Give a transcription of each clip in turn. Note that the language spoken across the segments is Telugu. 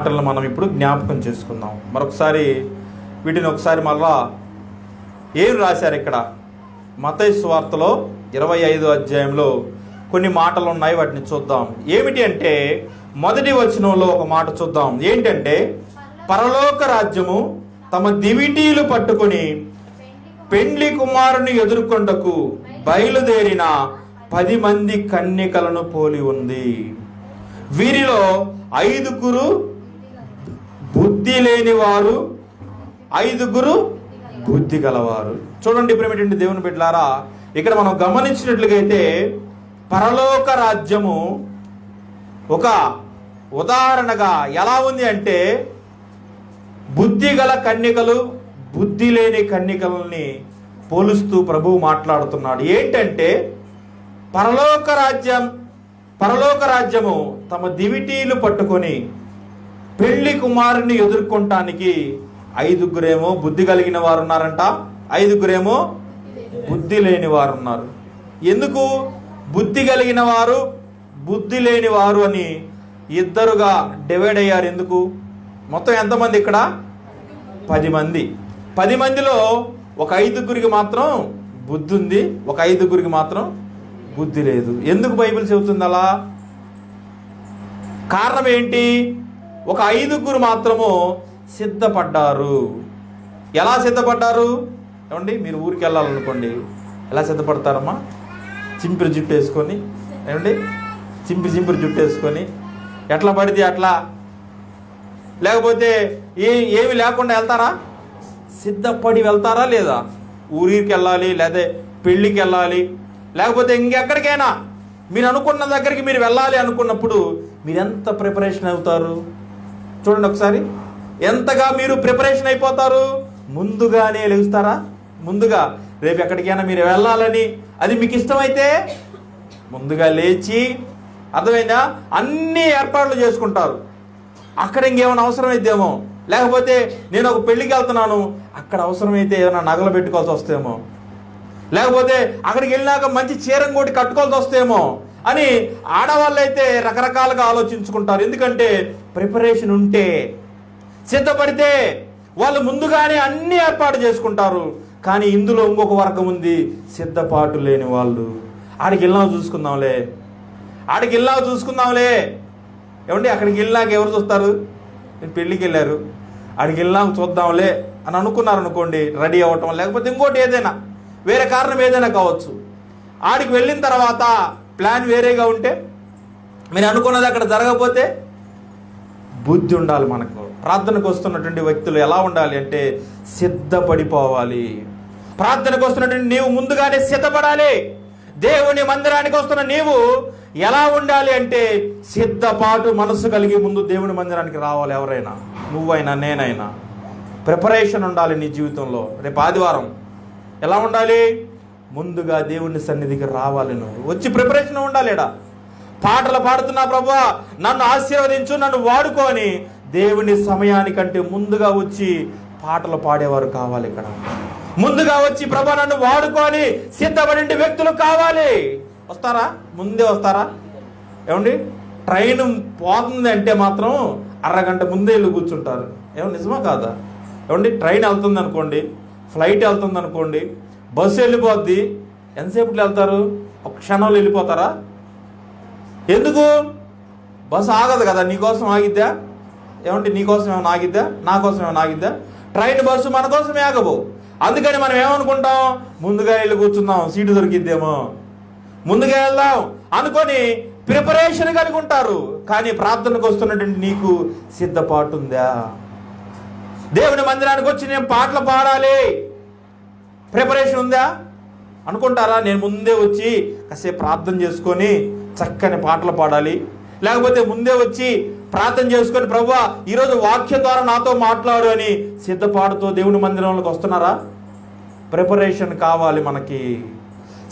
మాటలను మనం ఇప్పుడు జ్ఞాపకం చేసుకుందాం. మరొకసారి వీటిని ఒకసారి మళ్ళా ఏం రాశారు ఇక్కడ. మతై వార్తలో ఇరవై ఐదో అధ్యాయంలో కొన్ని మాటలు ఉన్నాయి వాటిని చూద్దాం. ఏమిటి అంటే మొదటి వచనంలో ఒక మాట చూద్దాం. ఏంటంటే పరలోక రాజ్యము తమ దివిటీలు పట్టుకొని పెండ్లి కుమారుని ఎదుర్కొండకు బయలుదేరిన పది మంది కన్యకలను పోలి ఉంది. వీరిలో ఐదుగురు బుద్ధి లేని వారు ఐదుగురు బుద్ధి గలవారు. చూడండి ఇప్పుడు దేవుని బిడ్డలారా ఇక్కడ మనం గమనించినట్లుగైతే పరలోక రాజ్యము ఒక ఉదాహరణగా ఎలా ఉంది అంటే బుద్ధి గల కన్యకలు బుద్ధి లేని కన్యకలని పోలుస్తూ ప్రభువు మాట్లాడుతున్నాడు. ఏంటంటే పరలోక రాజ్యం పరలోక రాజ్యము తమ దివిటీలు పట్టుకొని పెళ్ళి కుమారుని ఎదుర్కొంటానికి ఐదుగురేమో బుద్ధి కలిగిన వారు ఉన్నారంట ఐదుగురేమో బుద్ధి లేని వారు ఉన్నారు ఎందుకు? బుద్ధి కలిగిన వారు బుద్ధి లేని వారు అని ఇద్దరుగా డివైడ్ అయ్యారు ఎందుకు? మొత్తం ఎంతమంది ఇక్కడ? పది మంది. పది మందిలో ఒక ఐదుగురికి మాత్రం బుద్ధి ఉంది ఒక ఐదుగురికి మాత్రం బుద్ధి లేదు. ఎందుకు బైబిల్ చెబుతుంది అలా? కారణం ఏంటి? ఒక ఐదుగురు మాత్రము సిద్ధపడ్డారు. ఎలా సిద్ధపడ్డారు? ఏమండి? మీరు ఊరికి వెళ్ళాలనుకోండి. ఎలా సిద్ధపడతారమ్మా? చింపిరి జుట్టు వేసుకొని ఏమండి? చింపిరి చింపిరి జుట్టు వేసుకొని. ఎట్లా పడితే అట్లా. లేకపోతే ఏ ఏమి లేకుండా వెళ్తారా? సిద్ధపడి వెళ్తారా లేదా? ఊరికి వెళ్ళాలి లేదా పెళ్ళికి వెళ్ళాలి. లేకపోతే ఇంకెక్కడికైనా. మీరు అనుకున్న దగ్గరికి మీరు వెళ్ళాలి అనుకున్నప్పుడు మీరు ఎంత ప్రిపరేషన్ అవుతారు? చూడండి ఒకసారి. ఎంతగా మీరు ప్రిపరేషన్ అయిపోతారు? ముందుగానే లేస్తారా? ముందుగా. రేపు ఎక్కడికైనా మీరు వెళ్ళాలని అది మీకు ఇష్టమైతే ముందుగా లేచి అర్థమైందా? అన్ని ఏర్పాట్లు చేసుకుంటారు. అక్కడ ఇంకేమైనా అవసరమైతేమో. లేకపోతే నేను ఒక పెళ్ళికి వెళ్తున్నాను. అక్కడ అవసరమైతే ఏమైనా నగలు పెట్టుకోవాల్సి వస్తేమో. లేకపోతే అక్కడికి వెళ్ళినాక మంచి చీరం కోటి కట్టుకోవాల్సి వస్తేమో అని ఆడవాళ్ళు అయితే రకరకాలుగా ఆలోచించుకుంటారు. ఎందుకంటే ప్రిపరేషన్ ఉంటే సిద్ధపడితే వాళ్ళు ముందుగానే అన్ని ఏర్పాటు చేసుకుంటారు. కానీ ఇందులో ఇంకొక వర్గం ఉంది సిద్ధపాటు లేని వాళ్ళు. ఆడికి వెళ్ళినా చూసుకుందాంలే. ఆడికి వెళ్ళినా చూసుకుందాంలే. ఏమండి అక్కడికి వెళ్ళినాక ఎవరు చూస్తారు? నేను పెళ్ళికి వెళ్ళారు. ఆడికి వెళ్ళినాక చూద్దాంలే అని అనుకున్నారు అనుకోండి రెడీ అవ్వటం లేకపోతే ఇంకోటి ఏదైనా వేరే కారణం ఏదైనా కావచ్చు. ఆడికి వెళ్ళిన తర్వాత ప్లాన్ వేరేగా ఉంటే మీరు అనుకున్నది అక్కడ జరగకపోతే బుద్ధి ఉండాలి మనకు. ప్రార్థనకు వస్తున్నటువంటి వ్యక్తులు ఎలా ఉండాలి అంటే సిద్ధపడిపోవాలి. ప్రార్థనకు వస్తున్నటువంటి నీవు ముందుగానే సిద్ధపడాలి. దేవుని మందిరానికి వస్తున్న నీవు ఎలా ఉండాలి అంటే సిద్ధపాటు మనసు కలిగి ముందు దేవుని మందిరానికి రావాలి ఎవరైనా. నువ్వైనా నేనైనా. ప్రిపరేషన్ ఉండాలి నీ జీవితంలో. రేపు ఆదివారం ఎలా ఉండాలి? ముందుగా దేవుని సన్నిధికి రావాలి నువ్వు. వచ్చి ప్రిపరేషన్ ఉండాలిడా? పాటలు పాడుతున్నా ప్రభా నన్ను ఆశీర్వదించు నన్ను వాడుకొని దేవుని సమయానికంటే ముందుగా వచ్చి పాటలు పాడేవారు కావాలి ఇక్కడ. ముందుగా వచ్చి ప్రభా నన్ను వాడుకొని సిద్ధపడి వ్యక్తులు కావాలి. వస్తారా? ముందే వస్తారా? ఏమండి? ట్రైన్ పోతుంది అంటే మాత్రం అరగంట ముందే వెళ్ళి కూర్చుంటారు. ఏమో నిజమా కాదా? ఏమండి ట్రైన్ వెళ్తుంది అనుకోండి ఫ్లైట్ వెళ్తుంది అనుకోండి బస్సు వెళ్ళిపోద్ది ఎంతసేపట్లో వెళ్తారు? ఒక క్షణంలో వెళ్ళిపోతారా? ఎందుకు? బస్సు ఆగదు కదా నీకోసం ఆగిద్దా? ఏమంటే నీకోసం ఏమైనా ఆగిద్దా? నా కోసం ఏమైనా ఆగిద్దా? ట్రైన్ బస్సు మన కోసమే ఆగవు. అందుకని మనం ఏమనుకుంటాం? ముందుగా వెళ్ళి కూర్చుందాం సీటు దొరికిద్దేమో. ముందుగా వెళ్దాం అనుకొని ప్రిపరేషన్ కలిగి ఉంటారు. కానీ ప్రార్థనకు వస్తున్నటువంటి నీకు సిద్ధపాటు ఉందా? దేవుని మందిరానికి వచ్చి నేను పాటలు పాడాలి. ప్రిపరేషన్ ఉందా? అనుకుంటారా? నేను ముందే వచ్చి కాసేపు ప్రార్థన చేసుకొని చక్కని పాటలు పాడాలి. లేకపోతే ముందే వచ్చి ప్రార్థన చేసుకొని ప్రభు ఈరోజు వాక్యం ద్వారా నాతో మాట్లాడు అని సిద్ధపాటుతో దేవుని మందిరంలోకి వస్తున్నారా? ప్రిపరేషన్ కావాలి మనకి.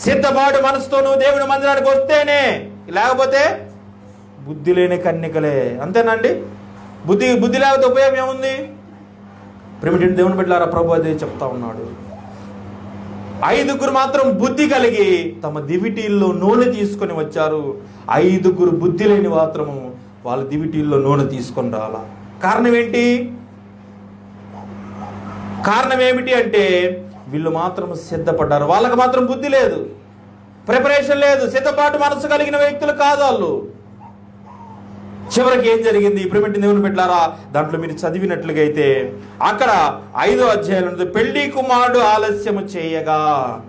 సిద్ధపాటు మనసుతో నువ్వు దేవుని మందిరానికి వస్తేనే. లేకపోతే బుద్ధి లేని కన్నికలే. అంతేనండి? బుద్ధి బుద్ధి లేకపోతే ఉపయోగం ఏముంది? ప్రేమిటి దేవుని బిడ్డారా ప్రభు అదే చెప్తా ఉన్నాడు. ఐదుగురు మాత్రం బుద్ధి కలిగి తమ దివిటీల్లో నూనె తీసుకొని వచ్చారు. ఐదుగురు బుద్ధి లేని మాత్రము వాళ్ళ దివిటీల్లో నూనె తీసుకొని రాల. కారణం ఏంటి? కారణం ఏమిటి అంటే వీళ్ళు మాత్రం సిద్ధపడ్డారు. వాళ్ళకి మాత్రం బుద్ధి లేదు. ప్రిపరేషన్ లేదు. సిద్ధపాటు మనసు కలిగిన వ్యక్తులు కాదు వాళ్ళు. చివరికి ఏం జరిగింది? ప్రిమిటి దేవుని పెట్టారా దాంట్లో మీరు చదివినట్లుగా అయితే అక్కడ ఐదో అధ్యాయం పెళ్ళి కుమారుడు ఆలస్యము చేయగా.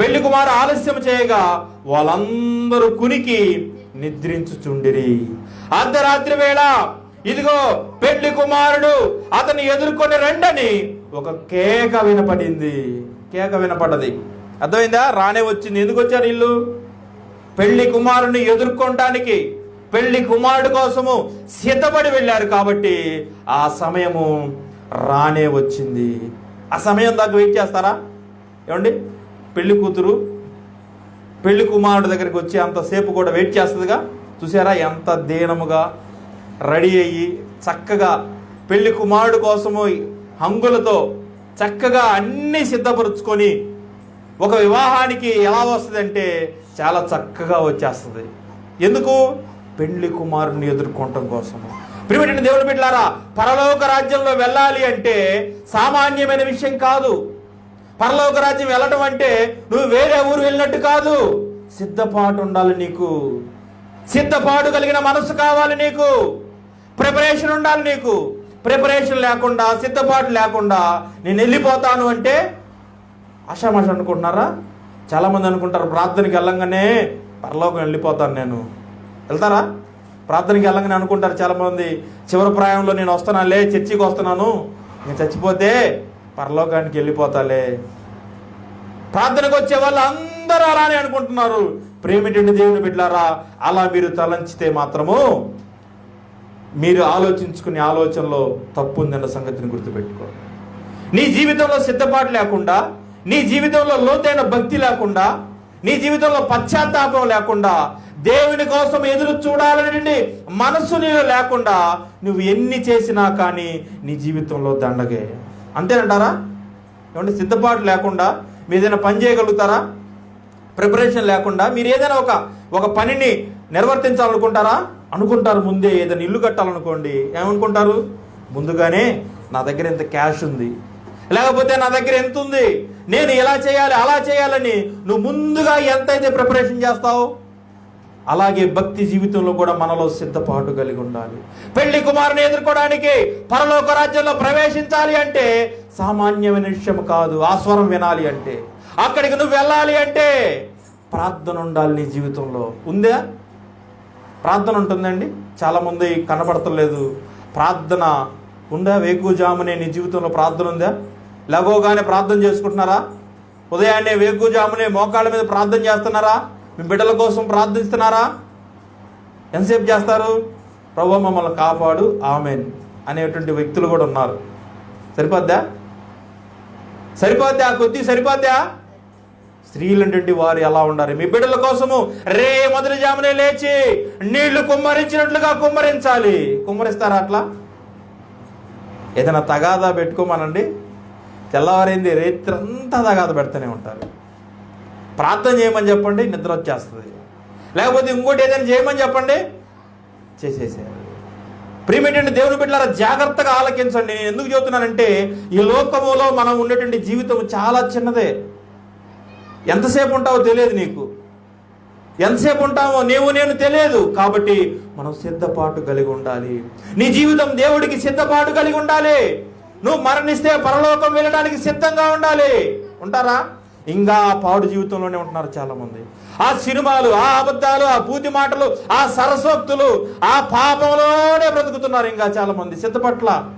పెళ్ళి కుమారు ఆలస్యం చేయగా వాళ్ళందరూ కునికి నిద్రించుచుండిరి. అర్ధరాత్రి వేళ ఇదిగో పెళ్ళి కుమారుడు అతన్ని ఎదుర్కొని రండని ఒక కేక వినపడింది. కేక వినపడ్డది. అర్థమైందా? రానే వచ్చింది. ఎందుకు వచ్చారు ఇల్లు పెళ్ళి కుమారుని ఎదుర్కొనడానికి పెళ్ళి కుమారుడు కోసము సిద్ధపడి వెళ్ళారు కాబట్టి ఆ సమయము రానే వచ్చింది. ఆ సమయం దాకా వెయిట్ చేస్తారా? ఏమండి? పెళ్ళి కూతురు పెళ్ళి కుమారుడు దగ్గరికి వచ్చి అంతసేపు కూడా వెయిట్ చేస్తుందిగా? చూసారా ఎంత దీనముగా రెడీ అయ్యి చక్కగా పెళ్ళి కుమారుడు కోసము హంగులతో చక్కగా అన్నీ సిద్ధపరుచుకొని ఒక వివాహానికి ఎలా వస్తుందంటే చాలా చక్కగా వచ్చేస్తుంది. ఎందుకు? పెండ్లి కుమారుని ఎదుర్కోవటం కోసము. ప్రిమిటిని దేవుని బిడ్డలారా పరలోక రాజ్యంలో వెళ్ళాలి అంటే సామాన్యమైన విషయం కాదు. పరలోక రాజ్యం వెళ్ళటం అంటే నువ్వు వేరే ఊరు వెళ్ళినట్టు కాదు. సిద్ధపాటు ఉండాలి నీకు. సిద్ధపాటు కలిగిన మనసు కావాలి నీకు. ప్రిపరేషన్ ఉండాలి నీకు. ప్రిపరేషన్ లేకుండా సిద్ధపాటు లేకుండా నేను వెళ్ళిపోతాను అంటే ఆషామాష అనుకుంటున్నారా? చాలామంది అనుకుంటారు ప్రార్థనకి వెళ్ళంగానే పరలోకం వెళ్ళిపోతాను నేను. వెళ్తారా? ప్రార్థనకి వెళ్ళంగానే అనుకుంటారు చాలామంది. చివరి ప్రాయంలో నేను వస్తున్నానులే చర్చికి వస్తున్నాను. నేను చచ్చిపోతే పరలోకానికి వెళ్ళిపోతాలే. ప్రార్థనకు వచ్చే వాళ్ళు అందరూ అలానే అనుకుంటున్నారు. ప్రేమిటండి దేవుని బిడ్డారా అలా మీరు తలంచితే మాత్రము మీరు ఆలోచించుకునే ఆలోచనలో తప్పు ఉందన్న సంగతిని గుర్తుపెట్టుకో. నీ జీవితంలో సిద్ధపాటు లేకుండా నీ జీవితంలో లోతైన భక్తి లేకుండా నీ జీవితంలో పశ్చాత్తాపం లేకుండా దేవుని కోసం ఎదురు చూడాలని మనసు నీలో లేకుండా నువ్వు ఎన్ని చేసినా కానీ నీ జీవితంలో దండగే అంతేనంటారా? ఏమంటే సిద్ధపాటు లేకుండా మీరు ఏదైనా పని చేయగలుగుతారా? ప్రిపరేషన్ లేకుండా మీరు ఏదైనా ఒక ఒక పనిని నిర్వర్తించాలనుకుంటారా? అనుకుంటారు ముందే ఏదైనా ఇల్లు కట్టాలనుకోండి. ఏమనుకుంటారు? ముందుగానే నా దగ్గర ఇంత క్యాష్ ఉంది. లేకపోతే నా దగ్గర ఎంత ఉంది నేను ఎలా చేయాలి అలా చేయాలని నువ్వు ముందుగా ఎంతైతే ప్రిపరేషన్ చేస్తావు అలాగే భక్తి జీవితంలో కూడా మనలో సిద్ధపాటు కలిగి ఉండాలి. పెళ్ళి కుమారుని ఎదుర్కోవడానికి పరలోక రాజ్యంలో ప్రవేశించాలి అంటే సామాన్యమైన విషయం కాదు ఆ స్వరం వినాలి అంటే. అక్కడికి నువ్వు వెళ్ళాలి అంటే ప్రార్థన ఉండాలి నీ జీవితంలో. ఉందా? ప్రార్థన ఉంటుందండి? చాలామంది కనపడతలేదు ప్రార్థన ఉందా? వేకుజామునే నీ జీవితంలో ప్రార్థన ఉందా? లగోగానే ప్రార్థన చేసుకుంటున్నారా? ఉదయాన్నే వేకుజామునే మోకాళ్ళ మీద ప్రార్థన చేస్తున్నారా? మీ బిడ్డల కోసం ప్రార్థిస్తున్నారా? ఎంతసేపు చేస్తారు? ప్రభు మమ్మల్ని కాపాడు. ఆమెన్. అనేటువంటి వ్యక్తులు కూడా ఉన్నారు. సరిపోద్దా? సరిపోద్దా? కొద్ది సరిపోద్దా? స్త్రీలంటే వారు ఎలా ఉండాలి? మీ బిడ్డల కోసము రే మొదటి జామునే లేచి నీళ్ళు కుమ్మరించినట్లుగా కుమ్మరించాలి. కుమ్మరిస్తారా అట్లా? ఏదైనా తగాదా పెట్టుకోమనండి. తెల్లవారైంది రేత్రంతా తగాద పెడుతూనే ఉంటారు. ప్రార్థన చేయమని చెప్పండి నిద్ర వచ్చేస్తుంది లేకపోతే ఇంకోటి ఏదైనా చేయమని చెప్పండి చేసేసారు ప్రియమేంటంటే దేవుని బిడ్డలారా జాగ్రత్తగా ఆలకించండి. నేను ఎందుకు చెబుతున్నానంటే ఈ లోకములో మనం ఉండేటువంటి జీవితం చాలా చిన్నదే. ఎంతసేపు ఉంటావో తెలియదు నీకు. ఎంతసేపు ఉంటామో నీవు నేను తెలియదు. కాబట్టి మనం సిద్ధపాటు కలిగి ఉండాలి. నీ జీవితం దేవుడికి సిద్ధపాటు కలిగి ఉండాలి. నువ్వు మరణిస్తే పరలోకం వెళ్ళడానికి సిద్ధంగా ఉండాలి. ఉంటారా? ఇంకా ఆ పాడు జీవితంలోనే ఉంటున్నారు చాలామంది. ఆ సినిమాలు ఆ అబద్ధాలు ఆ పూతి మాటలు ఆ సరస్వక్తులు ఆ పాపంలోనే బ్రతుకుతున్నారు ఇంకా చాలామంది. సిద్ధపట్ల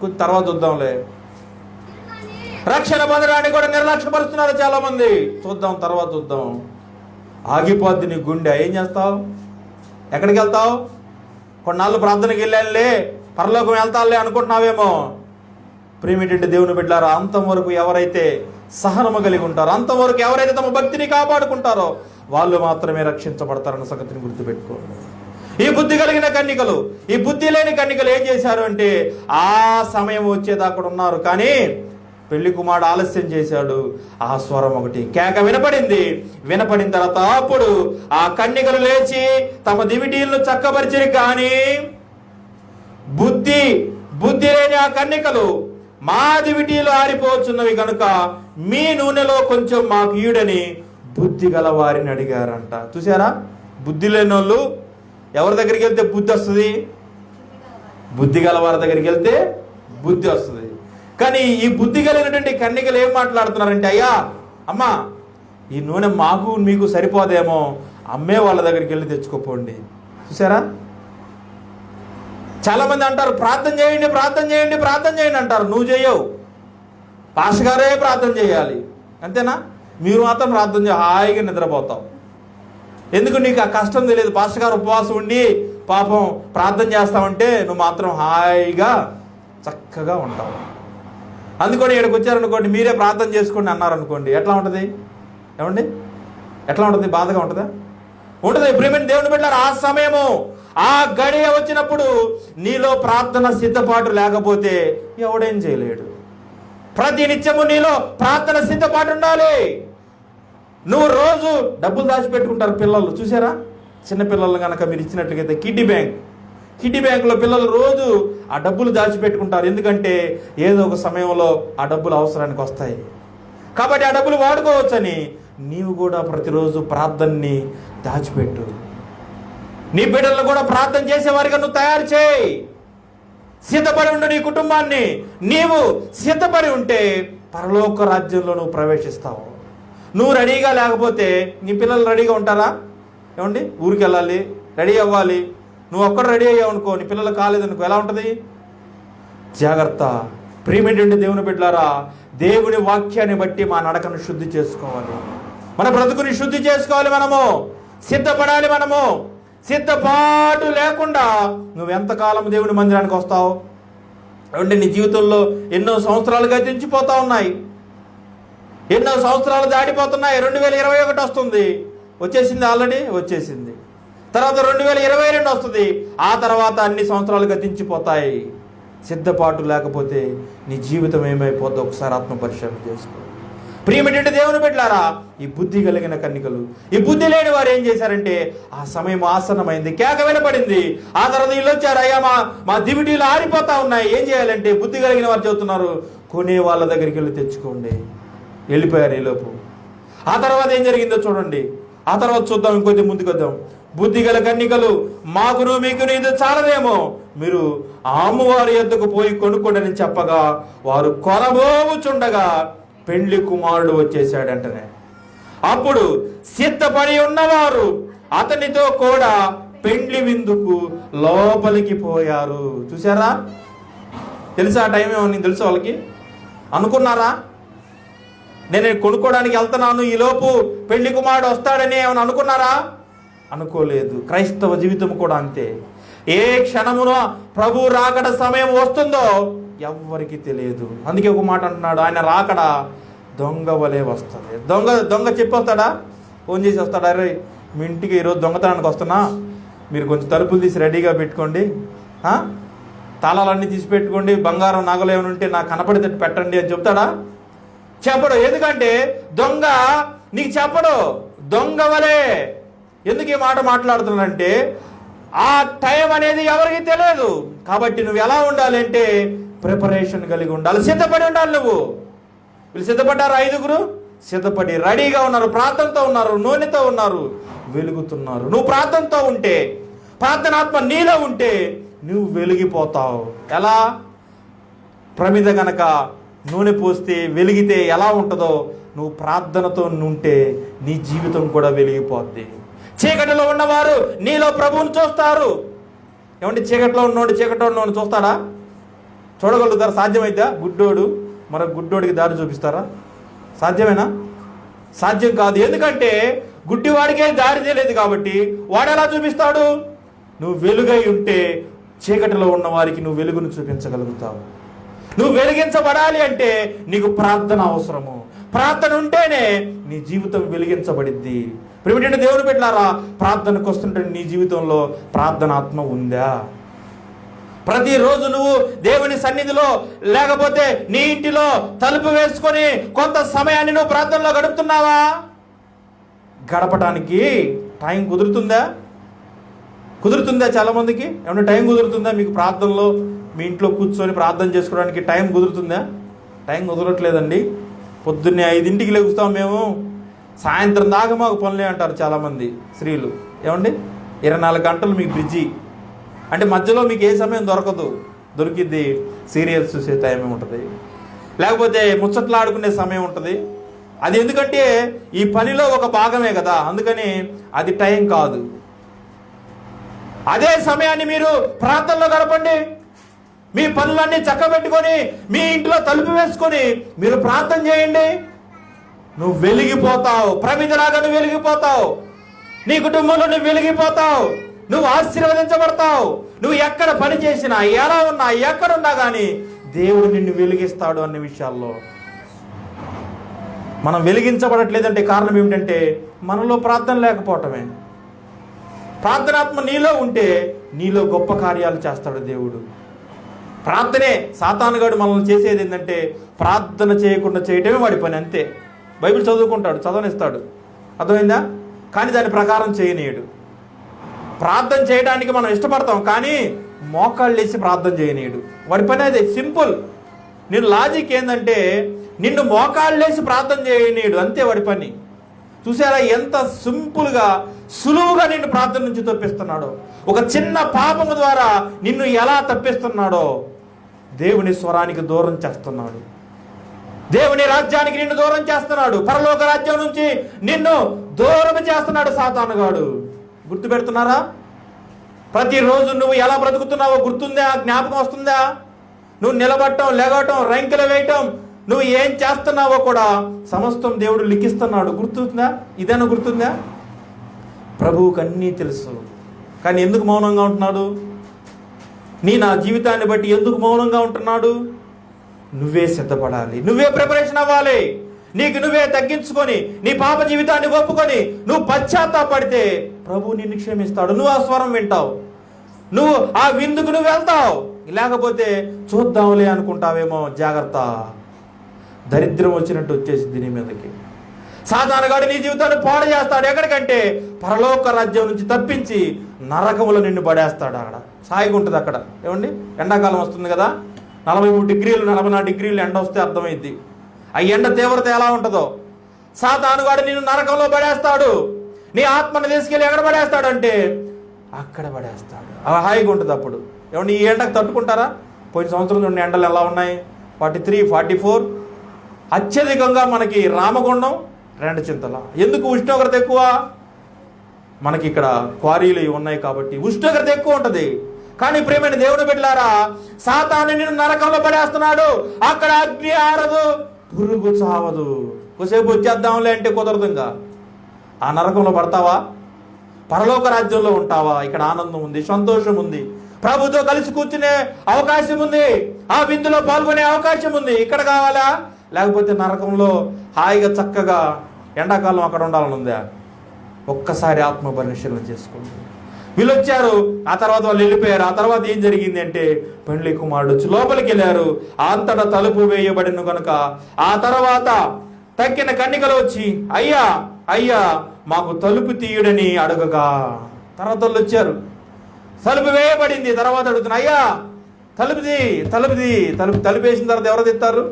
కొద్ది తర్వాత చూద్దాంలే. రక్షణ పొందడానికి కూడా నిర్లక్ష్యపరుస్తున్నారు చాలామంది. చూద్దాం తర్వాత చూద్దాం. ఆగిపోద్ది నీ గుండె. ఏం చేస్తావు? ఎక్కడికి వెళ్తావు? కొన్నాళ్ళు ప్రార్థనకి వెళ్ళానులే. పరలోకం వెళ్తానులే అనుకుంటున్నావేమో. ప్రేమిటంటే దేవుని బిడ్డారా అంతం వరకు ఎవరైతే సహనము కలిగి ఉంటారో అంతవరకు ఎవరైతే తమ భక్తిని కాపాడుకుంటారో వాళ్ళు మాత్రమే రక్షించబడతారన్న సంగతిని గుర్తుపెట్టుకో. ఈ బుద్ధి కలిగిన కన్నికలు ఈ బుద్ధి లేని కన్నికలు ఏం చేశారు అంటే ఆ సమయం వచ్చేదాకా ఉన్నారు. కానీ పెళ్ళి కుమారుడు ఆలస్యం చేశాడు. ఆ స్వరం ఒకటి కేక వినపడింది. వినపడిన తర్వాత అప్పుడు ఆ కన్నికలు లేచి తమ దివిటీలను చక్కపరిచిరు కానీ బుద్ధి బుద్ధి లేని ఆ కన్నికలు మా దివిటీలు ఆరిపోచున్నవి కనుక మీ నూనెలో కొంచెం మాకు ఈడని బుద్ధి గల వారిని అడిగారంట. చూసారా బుద్ధి లేని వాళ్ళు ఎవరి దగ్గరికి వెళ్తే బుద్ధి వస్తుంది? బుద్ధి గల వారి దగ్గరికి వెళ్తే బుద్ధి వస్తుంది. కానీ ఈ బుద్ధి కలిగినటువంటి కన్యకలు ఏం మాట్లాడుతున్నారంటే అయ్యా అమ్మా ఈ నూనె మాకు మీకు సరిపోదేమో అమ్మే వాళ్ళ దగ్గరికి వెళ్ళి తెచ్చుకోపోండి. చూసారా చాలా మంది అంటారు ప్రార్థన చేయండి ప్రార్థన చేయండి ప్రార్థన చేయండి అంటారు. నువ్వు చేయవు పాస్ గారే ప్రార్థన చేయాలి. అంతేనా? మీరు మాత్రం ప్రార్థన చేయ హాయిగా నిద్రపోతావు. ఎందుకు నీకు ఆ కష్టం తెలియదు? పాస్ గారు ఉపవాసం ఉండి పాపం ప్రార్థన చేస్తామంటే నువ్వు మాత్రం హాయిగా చక్కగా ఉంటావు. అందుకని ఇక్కడికి వచ్చారనుకోండి మీరే ప్రార్థన చేసుకోండి అన్నారనుకోండి ఎట్లా ఉంటుంది? ఏమండి? ఎట్లా ఉంటుంది? బాధగా ఉంటుందా? ఉంటుంది. ప్రేమిని దేవుని పెట్టారు ఆ సమయము ఆ గడియ వచ్చినప్పుడు నీలో ప్రార్థన సిద్ధపాటు లేకపోతే ఎవడేం చేయలేడు. ప్రతి నిత్యము నీలో ప్రార్థన సిద్ధపాటు ఉండాలి. నువ్వు రోజు డబ్బులు దాచిపెట్టుకుంటారు పిల్లలు. చూసారా? చిన్న పిల్లలు కనుక మీరు ఇచ్చినట్లయితే కిడ్డీ బ్యాంక్. కిడ్డీ బ్యాంకులో పిల్లలు రోజు ఆ డబ్బులు దాచిపెట్టుకుంటారు ఎందుకంటే ఏదో ఒక సమయంలో ఆ డబ్బులు అవసరానికి వస్తాయి. కాబట్టి ఆ డబ్బులు వాడుకోవచ్చని నీవు కూడా ప్రతిరోజు ప్రార్థనని దాచిపెట్టు. నీ బిడ్డలను కూడా ప్రార్థన చేసేవారిగా నువ్వు తయారు చేయి. సిద్ధపడి ఉండు నీ కుటుంబాన్ని. నీవు సిద్ధపడి ఉంటే పరలోక రాజ్యంలో నువ్వు ప్రవేశిస్తావు. నువ్వు రెడీగా లేకపోతే నీ పిల్లలు రెడీగా ఉంటారా? ఏమండి? ఊరికి వెళ్ళాలి రెడీ అవ్వాలి. నువ్వు ఒక్కడ రెడీ అయ్యావు అనుకో నీ పిల్లలు కాలేదనుకో ఎలా ఉంటుంది? జాగ్రత్త. ప్రియమైనటువంటి దేవుని బిడ్డలారా దేవుని వాక్యాన్ని బట్టి మా నడకను శుద్ధి చేసుకోవాలి. మన బ్రతుకుని శుద్ధి చేసుకోవాలి మనము. సిద్ధపడాలి మనము. సిద్ధపాటు లేకుండా నువ్వు ఎంతకాలం దేవుని మందిరానికి వస్తావు? అంటే నీ జీవితంలో ఎన్నో సంవత్సరాలుగా తెంచిపోతా ఉన్నాయి. ఎన్నో సంవత్సరాలు దాటిపోతున్నాయి. రెండు వేల ఇరవై ఒకటి వస్తుంది. వచ్చేసింది ఆల్రెడీ? వచ్చేసింది. తర్వాత రెండు వేల ఇరవై రెండు వస్తుంది. ఆ తర్వాత అన్ని సంవత్సరాలు గతించిపోతాయి సిద్ధపాటు లేకపోతే నీ జీవితం ఏమైపోద్దో ఒకసారి ఆత్మ పరిశీలన చేసుకో. ప్రియమిటి దేవుని పెట్టారా ఈ బుద్ధి కలిగిన కన్నికలు ఈ బుద్ధి లేని వారు ఏం చేశారంటే ఆ సమయం ఆసన్నమైంది కేక వినపడింది. ఆ తర్వాత వీళ్ళు వచ్చారు అయ్యా మా మా దివిటీలు ఆరిపోతా ఉన్నాయి. ఏం చేయాలంటే బుద్ధి కలిగిన వారు చెబుతున్నారు కొనే వాళ్ళ దగ్గరికి వెళ్ళి తెచ్చుకోండి. వెళ్ళిపోయారు ఈలోపు ఆ తర్వాత ఏం జరిగిందో చూడండి. ఆ తర్వాత చూద్దాం ఇంకొద్ది ముందుకు వద్దాం బుద్ధి గల కన్నికలు మాకును మీకును ఇది చాలదేమో. మీరు ఆమ్మవారి ఎద్దుకు పోయి కొనుక్కోడని చెప్పగా వారు కొనబోవుచుండగా పెండ్లి కుమారుడు వచ్చేసాడంటనే అప్పుడు సిద్ధపడి ఉన్నవారు అతనితో కూడా పెండ్లి విందుకు లోపలికి పోయారు. చూసారా తెలుసా ఆ టైం ఏమని తెలుసు వాళ్ళకి? అనుకున్నారా? నేను కొనుక్కోవడానికి వెళ్తున్నాను ఈలోపు పెళ్ళి కుమారుడు వస్తాడని ఏమైనా అనుకున్నారా? అనుకోలేదు. క్రైస్తవ జీవితం కూడా అంతే. ఏ క్షణమున ప్రభు రాకడ సమయం వస్తుందో ఎవ్వరికి తెలియదు. అందుకే ఒక మాట అంటున్నాడు ఆయన రాకడ దొంగ వలే వస్తుంది. దొంగ దొంగ చెప్పి వస్తాడా ఫోన్ చేసి వస్తాడా? అరే మీ ఇంటికి ఈరోజు దొంగతనానికి వస్తున్నా? మీరు కొంచెం తలుపులు తీసి రెడీగా పెట్టుకోండి. తాళాలన్నీ తీసి పెట్టుకోండి. బంగారం నగలు ఏమైనా ఉంటే నాకు కనపడితే పెట్టండి అని చెప్తాడా? చెప్పడు. ఎందుకంటే దొంగ నీకు చెప్పడు. దొంగ వలే. ఎందుకు ఈ మాట మాట్లాడుతున్నానంటే ఆ టైం అనేది ఎవరికి తెలియదు. కాబట్టి నువ్వు ఎలా ఉండాలి అంటే ప్రిపరేషన్ కలిగి ఉండాలి. సిద్ధపడి ఉండాలి నువ్వు. వీళ్ళు సిద్ధపడ్డారు ఐదుగురు? సిద్ధపడి రెడీగా ఉన్నారు ప్రార్థనతో ఉన్నారు నూనెతో ఉన్నారు వెలుగుతున్నారు. నువ్వు ప్రార్థనతో ఉంటే ప్రార్థనాత్మ నీలో ఉంటే నువ్వు వెలిగిపోతావు. ఎలా? ప్రమిద గనక నూనె పోస్తే వెలిగితే ఎలా ఉంటుందో నువ్వు ప్రార్థనతో ఉంటే నీ జీవితం కూడా వెలిగిపోద్ది. చీకటిలో ఉన్నవారు నీలో ప్రభువుని చూస్తారు. ఏమంటే చీకటిలో ఉన్నోడు చీకటిలో ఉన్నోడు చూస్తాడా? చూడగలుగుతారు? సాధ్యమైతే గుడ్డోడు. మరొక గుడ్డోడికి దారి చూపిస్తారా? సాధ్యమేనా? సాధ్యం కాదు. ఎందుకంటే గుడ్డివాడికే దారి తెలియదు కాబట్టి వాడు ఎలా చూపిస్తాడు? నువ్వు వెలుగై ఉంటే చీకటిలో ఉన్న వారికి నువ్వు వెలుగును చూపించగలుగుతావు. నువ్వు వెలిగించబడాలి అంటే నీకు ప్రార్థన అవసరము. ప్రార్థన ఉంటేనే నీ జీవితం వెలిగించబడిద్ది. ప్రిమిటెంట్ దేవుడు పెట్టారా ప్రార్థనకు వస్తుంటే నీ జీవితంలో ప్రార్థనాత్మ ఉందా? ప్రతిరోజు నువ్వు దేవుని సన్నిధిలో లేకపోతే నీ ఇంటిలో తలుపు వేసుకొని కొంత సమయాన్ని నువ్వు ప్రార్థనలో గడుపుతున్నావా? గడపడానికి టైం కుదురుతుందా? కుదురుతుందా చాలామందికి ఏమన్నా టైం కుదురుతుందా మీకు ప్రార్థనలో? మీ ఇంట్లో కూర్చొని ప్రార్థన చేసుకోవడానికి టైం కుదురుతుందా? టైం కుదరట్లేదండి. పొద్దున్నే ఐదింటికి లెగుస్తాం మేము. సాయంత్రం దాకా మాకు పనులే అంటారు చాలామంది స్త్రీలు. ఏమండి? ఇరవై నాలుగు గంటలు మీకు బిజీ. అంటే మధ్యలో మీకు ఏ సమయం దొరకదు. దొరికిద్ది సీరియల్స్ చూసే టైం ఉంటుంది. లేకపోతే ముచ్చట్లు ఆడుకునే సమయం ఉంటుంది. అది ఎందుకంటే ఈ పనిలో ఒక భాగమే కదా. అందుకని అది టైం కాదు. అదే సమయాన్ని మీరు ప్రాంతంలో గడపండి. మీ పనులన్నీ చక్కబెట్టుకొని మీ ఇంట్లో తలుపు వేసుకొని మీరు ప్రార్థన చేయండి. నువ్వు వెలిగిపోతావు. ప్రమిదలాగా నువ్వు వెలిగిపోతావు. నీ కుటుంబంలో నువ్వు వెలిగిపోతావు. నువ్వు ఆశీర్వదించబడతావు. నువ్వు ఎక్కడ పని చేసినా ఎలా ఉన్నా ఎక్కడున్నా కానీ దేవుడు నిన్ను వెలిగిస్తాడు అనే విషయాల్లో. మనం వెలిగించబడట్లేదంటే కారణం ఏమిటంటే మనలో ప్రార్థన లేకపోవటమే. ప్రార్థనాత్మ నీలో ఉంటే నీలో గొప్ప కార్యాలు చేస్తాడు దేవుడు. ప్రార్థనే సాతానుగాడు మనల్ని చేసేది ఏంటంటే ప్రార్థన చేయకుండా చేయటమే వాడి పని అంతే. బైబిల్ చదువుకుంటాడు చదవనిస్తాడు. అర్థమైందా? కానీ దాని ప్రకారం చేయనీయడు. ప్రార్థన చేయడానికి మనం ఇష్టపడతాం కానీ మోకాళ్ళు వేసి ప్రార్థన చేయనీయడు. వాడి పని అదే సింపుల్. నేను లాజిక్ ఏంటంటే నిన్ను మోకాళ్ళేసి ప్రార్థన చేయనీయడు అంతే వాడి పని. చూసారా ఎంత సింపుల్గా సులువుగా నిన్ను ప్రార్థన నుంచి తప్పిస్తున్నాడో. ఒక చిన్న పాపము ద్వారా నిన్ను ఎలా తప్పిస్తున్నాడో దేవుని స్వరానికి దూరం చేస్తున్నాడు. దేవుని రాజ్యానికి నిన్ను దూరం చేస్తున్నాడు. పరలోక రాజ్యం నుంచి నిన్ను దూరం చేస్తున్నాడు సాతానుగాడు. గుర్తు పెడుతున్నారా ప్రతిరోజు నువ్వు ఎలా బ్రతుకుతున్నావో గుర్తుందా? జ్ఞాపకం వస్తుందా? నువ్వు నిలబడటం లెగటం రంకెలు వేయటం నువ్వు ఏం చేస్తున్నావో కూడా సమస్తం దేవుడు లిఖిస్తున్నాడు. గుర్తుందా? ఇదేనా గుర్తుందా? ప్రభువుకు అన్నీ తెలుసు. కానీ ఎందుకు మౌనంగా ఉంటున్నాడు? నీ నా జీవితాన్ని బట్టి ఎందుకు మౌనంగా ఉంటున్నాడు? నువ్వే సిద్ధపడాలి. నువ్వే ప్రిపరేషన్ అవ్వాలి. నీకు నువ్వే తగ్గించుకొని నీ పాప జీవితాన్ని ఒప్పుకొని నువ్వు పశ్చాత్తాపడితే ప్రభు నిన్ను క్షమిస్తాడు. నువ్వు ఆ స్వరం వింటావు. నువ్వు ఆ విందుకు నువ్వు వెళ్తావు. లేకపోతే చూద్దాంలే అనుకుంటావేమో జాగ్రత్త. దరిద్రం వచ్చినట్టు వచ్చేసింది నీ మీదకి. సాధారణగాడు నీ జీవితాన్ని పాడు చేస్తాడు ఎక్కడికంటే పరలోక రాజ్యం నుంచి తప్పించి నరకములో నిన్ను పడేస్తాడు అక్కడ. సాయిగా ఉంటుంది అక్కడ. ఏమండి? ఎండాకాలం వస్తుంది కదా? నలభై మూడు డిగ్రీలు నలభై నాలుగు డిగ్రీలు ఎండ వస్తే అర్థమైంది ఆ ఎండ తీవ్రత ఎలా ఉంటుందో. సాతానుగాడు నిన్ను నరకంలో పడేస్తాడు. నీ ఆత్మను తీసుకెళ్ళి ఎక్కడ పడేస్తాడు అంటే అక్కడ పడేస్తాడు. ఆ హాయిగా ఉంటుంది అప్పుడు. ఏమన్నా ఈ ఎండకు తట్టుకుంటారా? పోయిన సంవత్సరం చూడండి ఎండలు ఎలా ఉన్నాయి? Forty three forty four. అత్యధికంగా మనకి రామగుండం రెండు చింతల. ఎందుకు? ఉష్ణోగ్రత ఎక్కువ. మనకి ఇక్కడ క్వారీలు ఉన్నాయి కాబట్టి ఉష్ణోగ్రత ఎక్కువ ఉంటుంది. కానీ ప్రేమైన దేవుడు పెట్టారా సాతాను నిన్ను నరకంలో పడేస్తున్నాడు. అక్కడ అగ్ని ఆరదు. పురుగు చావదు కొసేపు వచ్చేద్దాంలే అంటే కుదరదు ఇంకా. ఆ నరకంలో పడతావా? పరలోక రాజ్యంలో ఉంటావా? ఇక్కడ ఆనందం ఉంది సంతోషం ఉంది. ప్రభుతో కలిసి కూర్చునే అవకాశం ఉంది. ఆ విందులో పాల్గొనే అవకాశం ఉంది. ఇక్కడ కావాలా? లేకపోతే నరకంలో హాయిగా చక్కగా ఎండాకాలం అక్కడ ఉండాలని ఉందా? ఒక్కసారి ఆత్మ పరిశీలన చేసుకోండి. వీళ్ళు వచ్చారు ఆ తర్వాత వాళ్ళు వెళ్ళిపోయారు. ఆ తర్వాత ఏం జరిగింది అంటే పెండ్లి కుమారుడు వచ్చి లోపలికి వెళ్ళారు. అంతటా తలుపు వేయబడిన కనుక ఆ తర్వాత తక్కిన కన్నికలు వచ్చి అయ్యా అయ్యా మాకు తలుపు తీయుడని అడగగా తర్వాత వాళ్ళు వచ్చారు. తలుపు వేయబడింది. తర్వాత అడుగుతున్నా అయ్యా తలుపుది తలుపుది తలుపు తలుపు వేసిన తర్వాత ఎవరు తెస్తారు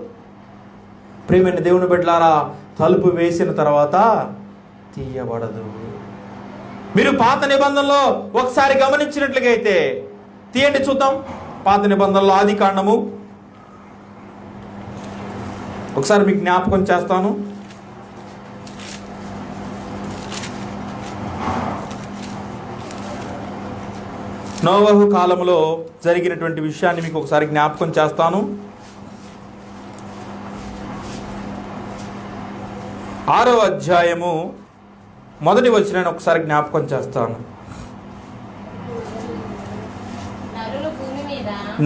ప్రేమైన దేవుని బిడ్డలారా తలుపు వేసిన తర్వాత తీయబడదు. మీరు పాత నిబంధనలో ఒకసారి గమనించినట్లుగైతే తీయండి చూద్దాం. పాత నిబంధనలో ఆది కాండము. ఒకసారి మీకు జ్ఞాపకం చేస్తాను. నోవహు కాలంలో జరిగినటువంటి విషయాన్ని మీకు ఒకసారి జ్ఞాపకం చేస్తాను. ఆరో అధ్యాయము మొదటి వచ్చిన ఒకసారి జ్ఞాపకం చేస్తాను.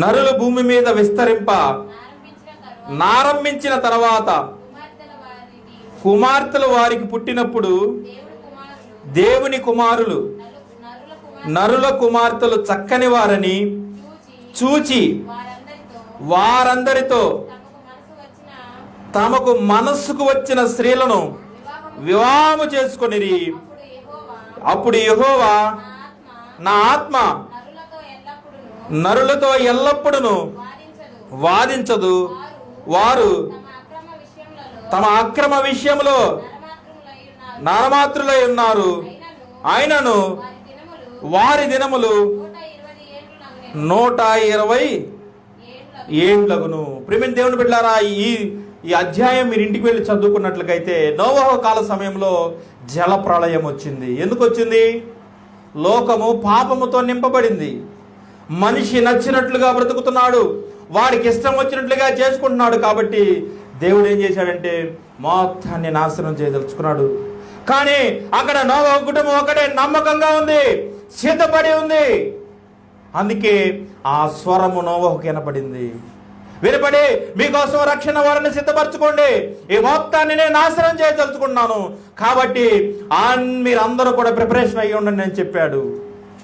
నరులు భూమి మీద విస్తరింప. నారంభించిన తర్వాత కుమార్తెల వారికి పుట్టినప్పుడు దేవుని కుమారులు నరుల కుమార్తెలు చక్కని వారని చూచి వారందరితో తమకు మనస్సుకు వచ్చిన స్త్రీలను వివాహము చేసుకుని చేసుకొనిరి. అప్పుడు యహోవా నా ఆత్మ నరులతో ఎల్లప్పుడూ వాదించదు. వారు తమ అక్రమ విషయంలో ఉన్నారు నరమాత్రులై ఉన్నారు. ఆయనను వారి దినములు నూట ఇరవై ఏండ్లగును ప్రిమిన్ దేవుని బిడ్డారా ఈ ఈ అధ్యాయం మీరు ఇంటికి వెళ్ళి చదువుకున్నట్లయితే నోవహ కాల సమయంలో జల ప్రళయం వచ్చింది. ఎందుకు వచ్చింది? లోకము పాపముతో నింపబడింది. మనిషి నచ్చినట్లుగా బ్రతుకుతున్నాడు. వాడికి ఇష్టం వచ్చినట్లుగా చేసుకుంటున్నాడు కాబట్టి దేవుడు ఏం చేశాడంటే మొత్తాన్ని నాశనం చేయదలుచుకున్నాడు. కానీ అక్కడ నోవహ కుటుంబం ఒకటే నమ్మకంగా ఉంది సిద్ధపడి ఉంది. అందుకే ఆ స్వరము నోవహుకి వినపడింది. వినపడి మీకోసం రక్షణ వారిని సిద్ధపరచుకోండి. ఈ మొత్తాన్ని నేను నాశనం చేయదలుచుకున్నాను. కాబట్టి ఆ మీరందరూ కూడా ప్రిపరేషన్ అయ్యి ఉండండి అని చెప్పాడు.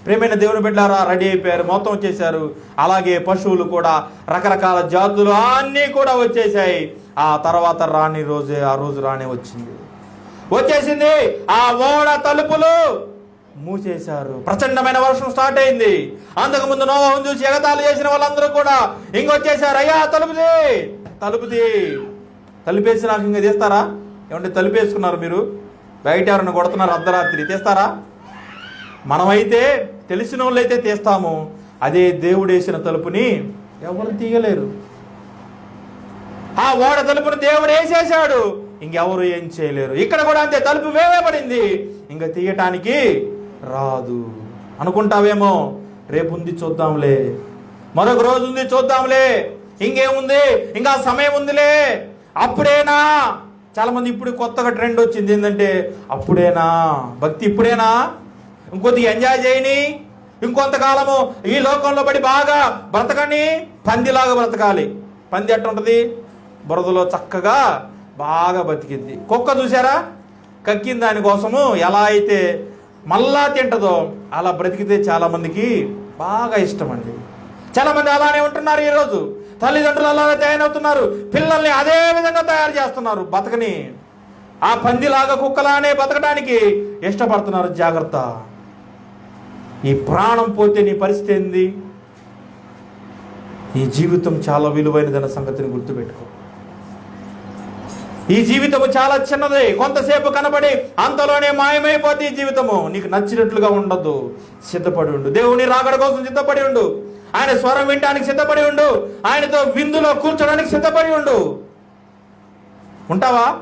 ప్రేమైన దేవుని బిడ్డారా రెడీ అయిపోయారు మొత్తం వచ్చేసారు అలాగే పశువులు కూడా రకరకాల జాతులు అన్నీ కూడా వచ్చేసాయి ఆ తర్వాత రాని రోజే ఆ రోజు రాని వచ్చింది. వచ్చేసింది ఆ ఓడ తలుపులు. మూసేశారు. ప్రచండమైన వర్షం స్టార్ట్ అయింది. అంతకు ముందు నోవహం చూసి ఎగతాళి చేసిన వాళ్ళందరూ కూడా ఇంకొచ్చేసారు అయ్యా తలుపుది తలుపుది తలుపేసి నాకు ఇంకా తీస్తారా? ఏమంటే తలుపేసుకున్నారు మీరు? బయట ఎవరిని కొడుతున్నారు అర్ధరాత్రి తీస్తారా? మనమైతే తెలిసిన వాళ్ళైతే తీస్తాము. అదే దేవుడు వేసిన తలుపుని ఎవరు తీయలేరు. ఆ ఓడ తలుపును దేవుడు వేసేసాడు ఇంకెవరు ఏం చేయలేరు. ఇక్కడ కూడా అంతే తలుపు వేయబడింది. ఇంకా తీయటానికి రాదు. అనుకుంటావేమో? రేపు ఉంది చూద్దాంలే. మరొక రోజు ఉంది చూద్దాంలే. ఇంకేముంది ఇంకా సమయం ఉందిలే. అప్పుడేనా? చాలా మంది ఇప్పుడు కొత్తగా ట్రెండ్ వచ్చింది ఏంటంటే అప్పుడేనా? భక్తి ఇప్పుడేనా? ఇంకొద్దిగా ఎంజాయ్ చేయని? ఇంకొంతకాలము ఈ లోకంలో పడి బాగా బ్రతకని? పందిలాగా బ్రతకాలి. పంది ఎట్ట ఉంటుంది? బురదలో చక్కగా బాగా బతికింది కుక్క చూసారా కక్కిన దానికోసము ఎలా అయితే మళ్ళా తింటదో అలా బ్రతికితే చాలామందికి బాగా ఇష్టం అండి. చాలామంది అలానే ఉంటున్నారు ఈరోజు. తల్లిదండ్రులు అలానే తయారవుతున్నారు. పిల్లల్ని అదే విధంగా తయారు చేస్తున్నారు. బతకని. ఆ పందిలాగా కుక్కలానే బతకడానికి ఇష్టపడుతున్నారు. జాగ్రత్త. ఈ ప్రాణం పోతే నీ పరిస్థితి ఏంది? ఈ జీవితం చాలా విలువైనదన్న సంగతిని గుర్తుపెట్టుకో. ఈ జీవితము చాలా చిన్నది. కొంతసేపు కనబడి అంతలోనే మాయమైపోతుంది ఈ జీవితము. నీకు నచ్చినట్లుగా ఉండదు. సిద్ధపడి ఉండు. దేవుని రాకడ కోసం సిద్ధపడి ఉండు. ఆయన స్వరం వినడానికి సిద్ధపడి ఉండు. ఆయనతో విందులో కూర్చోడానికి సిద్ధపడి ఉండు. ఉంటావా?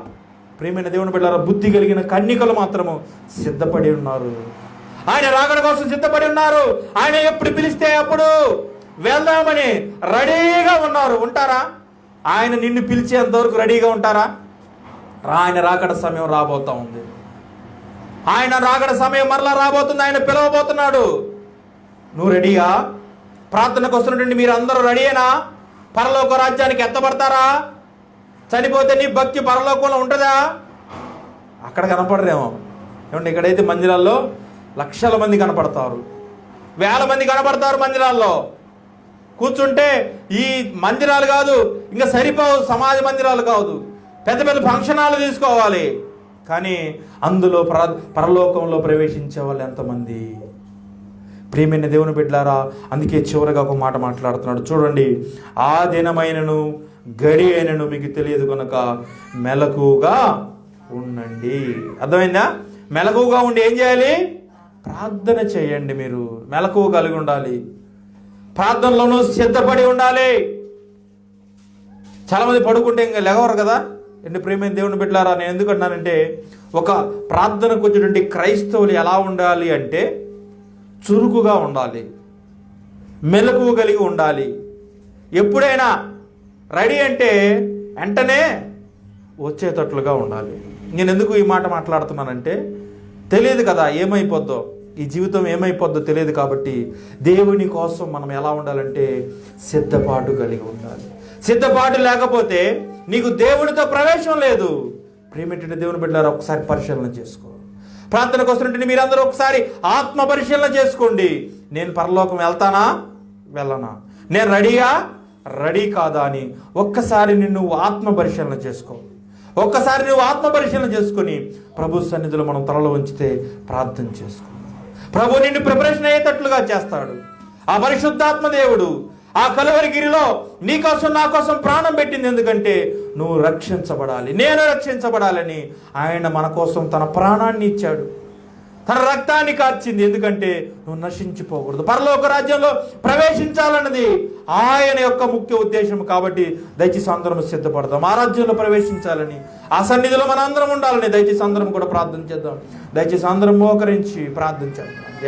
ప్రేమైన దేవుని బిడ్డారా బుద్ధి కలిగిన కన్నికలు మాత్రము సిద్ధపడి ఉన్నారు. ఆయన రాకడ కోసం సిద్ధపడి ఉన్నారు. ఆయన ఎప్పుడు పిలిస్తే అప్పుడు వెళ్దామని రెడీగా ఉన్నారు. ఉంటారా? ఆయన నిన్ను పిలిచేంత వరకు రెడీగా ఉంటారా? ఆయన రాకడ సమయం రాబోతా ఉంది. ఆయన రాకడ సమయం మరలా రాబోతుంది ఆయన పిలవబోతున్నాడు. నువ్వు రెడీగా ప్రార్థనకు వస్తున్నటువంటి మీరు అందరూ రెడీయేనా? పరలోక రాజ్యానికి ఎత్తబడతారా? చనిపోతే నీ భక్తి పరలోకంలో ఉంటుందా అక్కడ కనపడరేమో. ఏమంటే ఇక్కడైతే మందిరాల్లో లక్షల మంది కనపడతారు. వేల మంది కనపడతారు మందిరాల్లో. కూర్చుంటే ఈ మందిరాలు కాదు ఇంకా సరిపోవు సమాజ మందిరాలు కాదు. పెద్ద పెద్ద ఫంక్షన్ హాల్ తీసుకోవాలి. కానీ అందులో ప్ర పరలోకంలో ప్రవేశించే వాళ్ళు ఎంతమంది? ప్రియమైన దేవుని బిడ్డారా అందుకే చివరిగా ఒక మాట మాట్లాడుతున్నాడు. చూడండి ఆ దినమైనను గడి అయినను మీకు తెలియదు కనుక మెలకుగా ఉండండి. అర్థమైందా? మెలకుగా ఉండి ఏం చేయాలి? ప్రార్థన చేయండి మీరు. మెలకువ కలిగి ఉండాలి. ప్రార్థనలోనూ సిద్ధపడి ఉండాలి. చాలామంది పడుకుంటే ఇంకా లెగవరు కదా? ఎన్ని ప్రేమైన దేవుని బిడ్డలారా? నేను ఎందుకు అన్నానంటే ఒక ప్రార్థనకు వచ్చేటువంటి క్రైస్తవులు ఎలా ఉండాలి అంటే చురుకుగా ఉండాలి. మెలకువ కలిగి ఉండాలి. ఎప్పుడైనా రెడీ అంటే వెంటనే వచ్చేటట్లుగా ఉండాలి. నేను ఎందుకు ఈ మాట మాట్లాడుతున్నానంటే తెలియదు కదా ఏమైపోద్దో. ఈ జీవితం ఏమైపోద్దో తెలియదు కాబట్టి దేవుని కోసం మనం ఎలా ఉండాలంటే సిద్ధపాటు కలిగి ఉండాలి. సిద్ధపాటు లేకపోతే నీకు దేవునితో ప్రవేశం లేదు. ప్రేమేంటంటే దేవుని బిడ్డారా ఒకసారి పరిశీలన చేసుకో. ప్రార్థనకు వస్తుంటే మీరందరూ ఒకసారి ఆత్మ పరిశీలన చేసుకోండి. నేను పరలోకం వెళ్తానా? వెళ్ళనా? నేను రెడీయా? రెడీ కాదా అని ఒక్కసారి నిన్ను ఆత్మ పరిశీలన చేసుకో. ఒక్కసారి నువ్వు ఆత్మ పరిశీలన చేసుకొని ప్రభు సన్నిధిలో మనం తలలో ఉంచితే ప్రార్థన చేసుకో. ప్రభు నిన్ను ప్రిపరేషన్ అయ్యేటట్లుగా చేస్తాడు. ఆ పరిశుద్ధాత్మ దేవుడు ఆ కలువరిగిరిలో నీకోసం నీ కోసం నా కోసం ప్రాణం పెట్టింది. ఎందుకంటే నువ్వు రక్షించబడాలి. నేను రక్షించబడాలని ఆయన మన కోసం తన ప్రాణాన్ని ఇచ్చాడు. తన రక్తాన్ని కార్చింది. ఎందుకంటే నువ్వు నశించిపోకూడదు. పరలోక రాజ్యంలో ప్రవేశించాలన్నది ఆయన యొక్క ముఖ్య ఉద్దేశం కాబట్టి దయచేసి అందరం సిద్ధపడదాం. ఆ రాజ్యంలో ప్రవేశించాలని ఆ సన్నిధిలో మన అందరం ఉండాలని దయచేసి అందరం కూడా ప్రార్థన చేద్దాం. దయచేసి అందరం మోకరించి ప్రార్థన చేద్దాం.